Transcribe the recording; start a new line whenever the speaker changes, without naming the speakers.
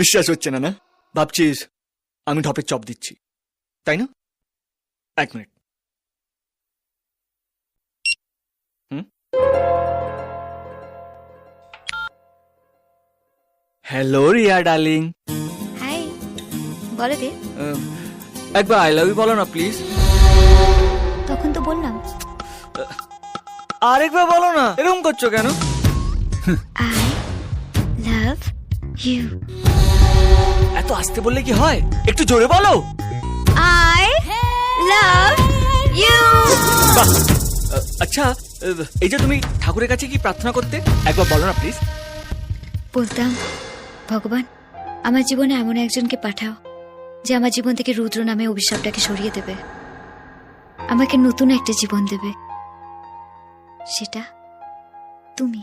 বিশ্বাস হচ্ছে না না? ভাবছিস আমি ঢপের চপ দিচ্ছি। তাই না? এক minute. Hello Riya darling
hi বলো দে।
একবার আই লাভ ইউ বলো না প্লিজ
তখন তো বললাম।
আরেকবার বলো না। এরকম করছ কেন?
আই লাভ ইউ
এত আসতে বললে কি হয়? একটু জোরে বলো।
আই লাভ ইউ
আচ্ছা এই যে তুমি ঠাকুরের কাছে কি প্রার্থনা করতে একবার বলো না প্লিজ
বলতাম ভগবান আমার জীবনে এমন একজনকে পাঠাও যে আমার জীবন থেকে রুদ্র নামে অভিশাপটাকে সরিয়ে দেবে। আমাকে নতুন একটা জীবন দেবে। সেটা তুমি।